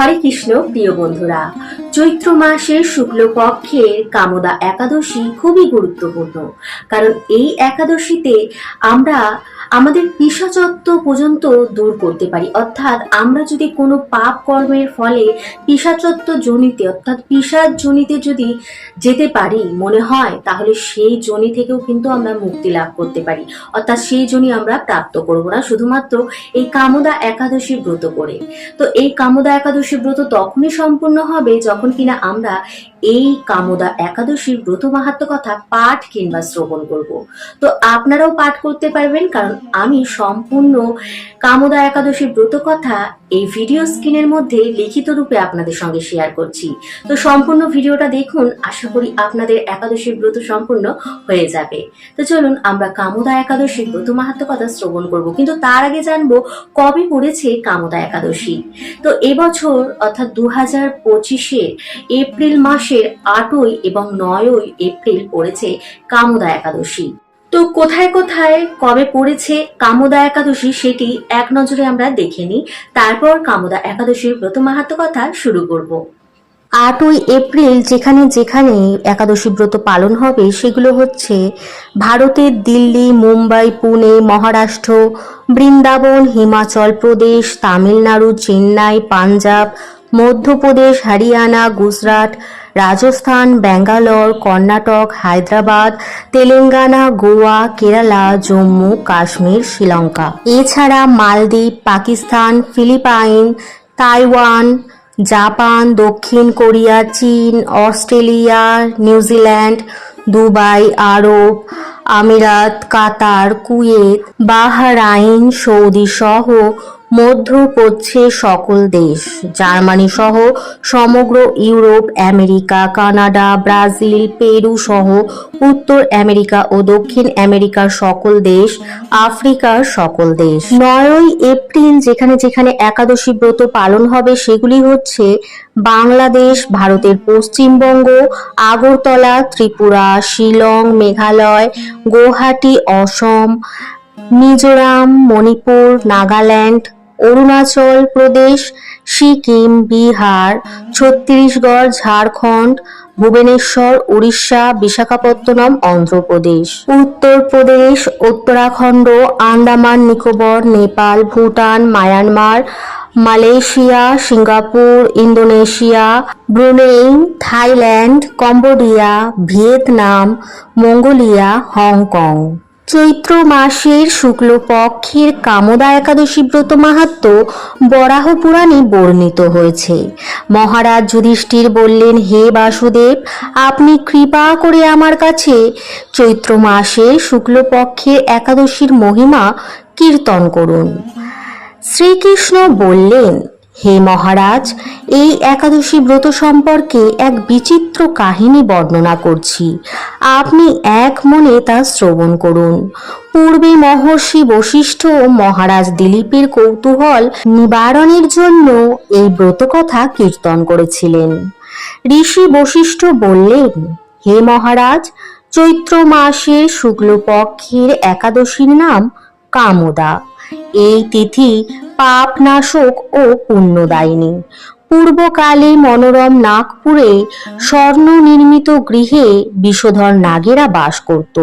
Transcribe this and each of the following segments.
হরে কৃষ্ণ প্রিয় বন্ধুরা। চৈত্র মাসের শুক্লপক্ষের কামদা একাদশী খুবই গুরুত্বপূর্ণ। কারণ এই একাদশীতে আমরা আমাদের পিসাচত্ব পর্যন্ত দূর করতে পারি। অর্থাৎ আমরা যদি কোনো পাপ কর্মের ফলে পিসাচত্ব জনিতে, অর্থাৎ পিসার জনিতে যদি যেতে পারি মনে হয়, তাহলে সেই জনি থেকেও কিন্তু আমরা মুক্তি লাভ করতে পারি। অর্থাৎ সেই জনি আমরা প্রাপ্ত করব না। শুধুমাত্র এই কামদা একাদশী ব্রত করে। তো এই কামদা একাদশী ব্রত তখনই সম্পূর্ণ হবে যখন কিনা আমরা এই কামদা একাদশীর ব্রত মাহাত্ম কথা পাঠ কিংবা শ্রবণ করব। তো আপনারাও পাঠ করতে পারবেন, কারণ আমি সম্পূর্ণ কামদা একাদশীর ব্রত কথা এই ভিডিও স্ক্রিনের মধ্যে লিখিত রূপে আপনাদের সঙ্গে শেয়ার করছি। তো সম্পূর্ণ ভিডিওটা দেখুন, আশা করি আপনাদের একাদশীর ব্রত সম্পূর্ণ হয়ে যাবে। তো চলুন, আমরা কামদা একাদশীর ব্রত মাহাত্ম কথা শ্রবণ করব। কিন্তু তার আগে জানব, কবে পড়েছে কামদা একাদশী? তো এবছর, অর্থাৎ দু হাজার পঁচিশে এপ্রিল মাসের আটই এবং নয়ই এপ্রিল পড়েছে কামদা একাদশী। তো কোথায় কোথায় কবে পড়েছে কামদা একাদশী সেটি এক নজরে আমরা দেখে নিই। তারপর কামদা একাদশীর ব্রত মাহাত্ম কথা শুরু করব। আটই এপ্রিল যেখানে যেখানে একাদশী ব্রত পালন হবে সেগুলো হচ্ছে ভারতের দিল্লি, মুম্বাই, পুনে, মহারাষ্ট্র, বৃন্দাবন, হিমাচল প্রদেশ, তামিলনাড়ু, চেন্নাই, পাঞ্জাব মধ্যপ্রদেশ, হরিয়ানা, গুজরাট, রাজস্থান, ব্যাঙ্গালোর, কর্ণাটক, হায়দ্রাবাদ, তেলেঙ্গানা, গোয়া, কেরালা, জম্মু, কাশ্মীর, শ্রীলঙ্কা। এছাড়া মালদ্বীপ, পাকিস্তান, ফিলিপাইন, তাইওয়ান, জাপান, দক্ষিণ কোরিয়া, চীন, অস্ট্রেলিয়া, নিউজিল্যান্ড, দুবাই, আরব আমিরাত, কাতার, কুয়েত, বাহরাইন, সৌদি সহ মধ্যপ্রাচ্যের সকল দেশ, জার্মানি সহ সমগ্র Europe, America, Canada, Brazil, Peru সহ উত্তর আমেরিকা ও দক্ষিণ আমেরিকার সকল দেশ, আফ্রিকার সকল দেশ। নয়ই এপ্রিল যেখানে যেখানে একাদশী ব্রত পালন হবে সেগুলি হচ্ছে বাংলাদেশ, ভারতের Paschimbanga, Agartala, Tripura, Shillong, Meghalaya Guwahati Assam, Mizoram, Manipur, Nagaland Arunachal Pradesh, Sikkim, Bihar, Chhattisgarh, Jharkhand, Bhubaneswar, Orissa, Visakhapatnam, Andhra Pradesh. Uttar Pradesh, Uttarakhand, Andaman, Nicobar, Nepal, Bhutan, Myanmar, Malaysia, Singapore, Indonesia, Brunei, Thailand, Cambodia, Vietnam, Mongolia, Hong Kong. চৈত্র মাসের শুক্লপক্ষের কামদা একাদশী ব্রত মাহাত্ম বরাহ পুরাণে বর্ণিত হয়েছে। মহারাজ যুধিষ্ঠির বললেন, হে বাসুদেব, আপনি কৃপা করে আমার কাছে চৈত্র মাসের শুক্লপক্ষের একাদশীর মহিমা কীর্তন করুন। শ্রীকৃষ্ণ বললেন হে মহারাজ, এই একাদশী ব্রত সম্পর্কে এক বিচিত্র কাহিনী বর্ণনা করছি। আপনি এক মনে তা শ্রবণ করুন। পূর্বে মহর্ষি বশিষ্ঠ ও মহারাজ দিলীপের কৌতূহল নিবারণের জন্য এই ব্রতকথা কীর্তন করেছিলেন। ঋষি বশিষ্ঠ বললেন, হে মহারাজ, চৈত্র মাসের শুক্লপক্ষের একাদশীর নাম কামদা। এই তিথি পাপ, নাশক ও পুণ্যদায়িনী। পূর্বকালে মনোরম নাগপুরে স্বর্ণ নির্মিত গৃহে বিষধর নাগেরা বাস করত।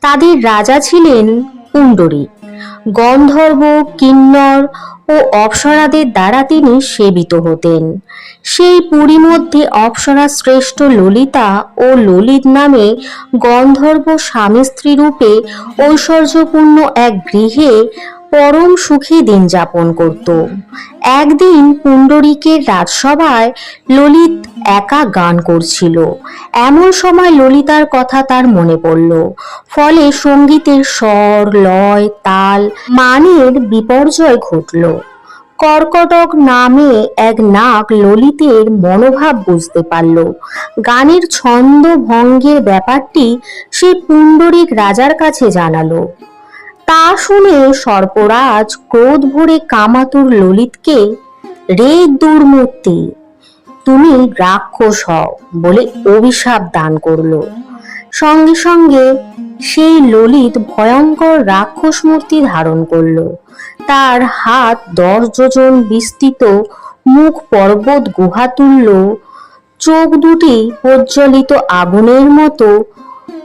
তাদের রাজা ছিলেন পুণ্ডরী গন্ধর্ব, কিন্নর ও অপ্সরাদের দ্বারা তিনি সেবিত হতেন। সেই পুরী মধ্যে অপ্সরা শ্রেষ্ঠ ললিতা ও ললিত নামে গন্ধর্ব স্বামী স্ত্রী রূপে ঐশ্বর্যপূর্ণ এক গৃহে পরম সুখে দিন যাপন করত। একদিন পুণ্ডরীকের রাজসভায় ললিত একা গান করছিল। এমন সময় ললিতার কথা তার মনে পড়ল। ফলে সঙ্গীতের স্বর, লয়, তাল, মানের বিপর্যয় ঘটল। কর্কটক নামে এক নাক ললিতের মনোভাব বুঝতে পারল। গানের ছন্দ ভঙ্গের ব্যাপারটি সে পুণ্ডরিক রাজার কাছে জানালো। তা শুনে সর্পরাজ ক্রোধ ভরে কামাতুর ললিতকে, রে দুর্মূর্তি, তুমি রাক্ষস হও বলে অভিশাপ দান করল। সঙ্গে সঙ্গে সেই ললিত ভয়ঙ্কর রাক্ষস মূর্তি ধারণ করল। তার হাত দশ যোজন বিস্তৃত মুখ পর্বত গুহা তুল্য চোখ দুটি প্রজ্বলিত আগুনের মতো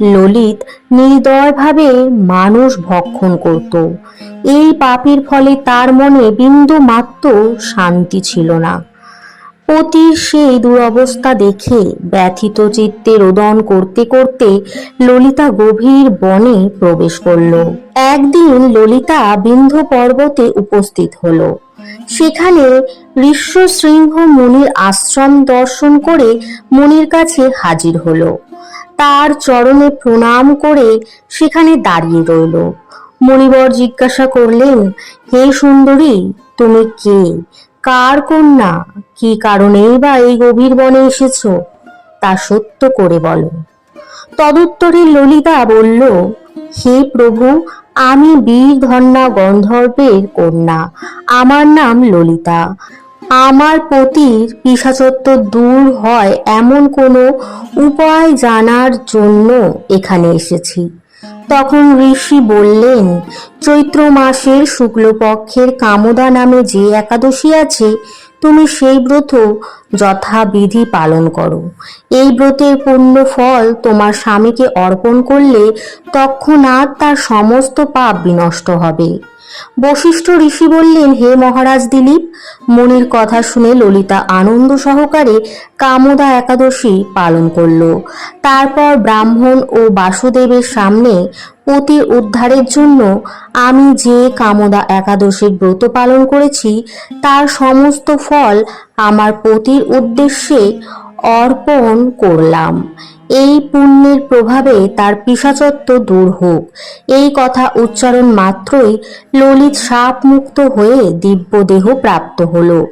ললিত নির্দয়ভাবে মানুষ ভক্ষণ করত। এই পাপের ফলে তার মনে বিন্দু মাত্র শান্তি ছিল না। পতির সেই দুরবস্থা দেখে ব্যথিত চিত্তে রোদন করতে করতে ললিতা গভীর বনে প্রবেশ করল। একদিন ললিতা বিন্ধ্য পর্বতে উপস্থিত হলো। সেখানে ঋষ্যশৃঙ্গ মুনির আশ্রম দর্শন করে মুনির কাছে হাজির হলো। তার চরণে প্রণাম করে সেখানে দাঁড়িয়ে রইল। মণিবর জিজ্ঞাসা করলেন, হে সুন্দরী, তুমি কে? কার কন্যা? কি কারণেই বা এই গভীর বনে এসেছ? তা সত্য করে বলো। তদুত্তরে ললিতা বলল, হে প্রভু, আমি বীর ধন্যা গন্ধর্বের কন্যা। আমার নাম ললিতা। আমার পতির পিসাচত্ব দূর হয় এমন কোনো উপায় জানার জন্য এখানে এসেছি। তখন ঋষি বললেন, চৈত্র মাসের শুক্লপক্ষের কামদা নামে যে একাদশী আছে, তুমি সেই ব্রত যথাবিধি পালন করো। এই ব্রতের পূর্ণ ফল তোমার স্বামীকে অর্পণ করলে তৎক্ষণাৎ তার সমস্ত পাপ বিনষ্ট হবে। বশিষ্ঠ ঋষি বললেন, হে মহারাজ দিলীপ, মনির কথা শুনে ললিতা আনন্দ সহকারে কামদা একাদশী পালন করল। তারপর ব্রাহ্মণ ও বাসুদেবের সামনে পতির উদ্ধারের জন্য আমি যে কামদা একাদশীর ব্রত পালন করেছি, তার সমস্ত ফল আমার পতির উদ্দেশ্যে অর্পণ করলাম। এই পুণ্যের প্রভাবে তার পিসাচত্ব দূর হোক। এই কথা উচ্চারণ মাত্রই ললিত সাপ মুক্ত হয়ে দিব্য দেহ প্রাপ্ত হলো।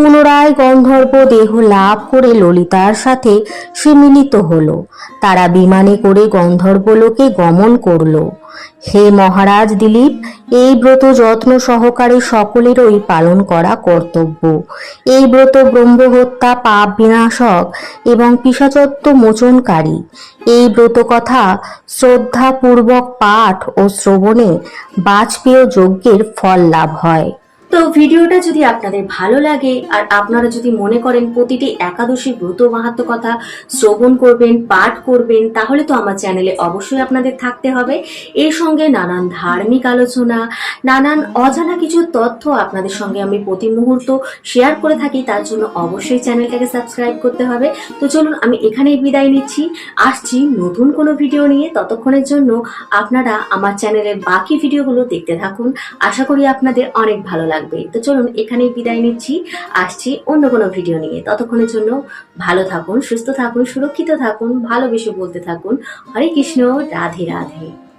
পুনরায় গন্ধর্ব দেহ লাভ করে ললিতার সাথে সে মিলিত হলো। তারা বিমানে করে গন্ধর্বলোকে গমন করল। হে মহারাজ দিলীপ, এই ব্রত যত্ন সহকারে সকলেরই পালন করা কর্তব্য। এই ব্রত ব্রহ্মহত্যা পাপ বিনাশক এবং পিসাচত্ব মোচনকারী। এই ব্রত কথা শ্রদ্ধাপূর্বক পাঠ ও শ্রবণে বাজপেয় যজ্ঞের ফল লাভ হয়। তো ভিডিওটা যদি আপনাদের ভালো লাগে, আর আপনারা যদি মনে করেন প্রতিটি একাদশী ব্রত মাহাত্ম কথা শ্রবণ করবেন, পাঠ করবেন, তাহলে তো আমার চ্যানেলে অবশ্যই আপনাদের থাকতে হবে। এর সঙ্গে নানান ধার্মিক আলোচনা, নানান অজানা কিছু তথ্য আপনাদের সঙ্গে আমি প্রতি মুহূর্ত শেয়ার করে থাকি, তার জন্য অবশ্যই চ্যানেলটাকে সাবস্ক্রাইব করতে হবে। তো চলুন, আমি এখানেই বিদায় নিচ্ছি। আসছি নতুন কোনো ভিডিও নিয়ে। ততক্ষণের জন্য আপনারা আমার চ্যানেলের বাকি ভিডিওগুলো দেখতে থাকুন। আশা করি আপনাদের অনেক ভালো লাগবে তো চলুন এখানেই বিদায় নিচ্ছি। আসছি অন্য কোনো ভিডিও নিয়ে। ততক্ষণের জন্য ভালো থাকুন, সুস্থ থাকুন, সুরক্ষিত থাকুন, ভালোবেসে বলতে থাকুন। হরে কৃষ্ণ, রাধে রাধে।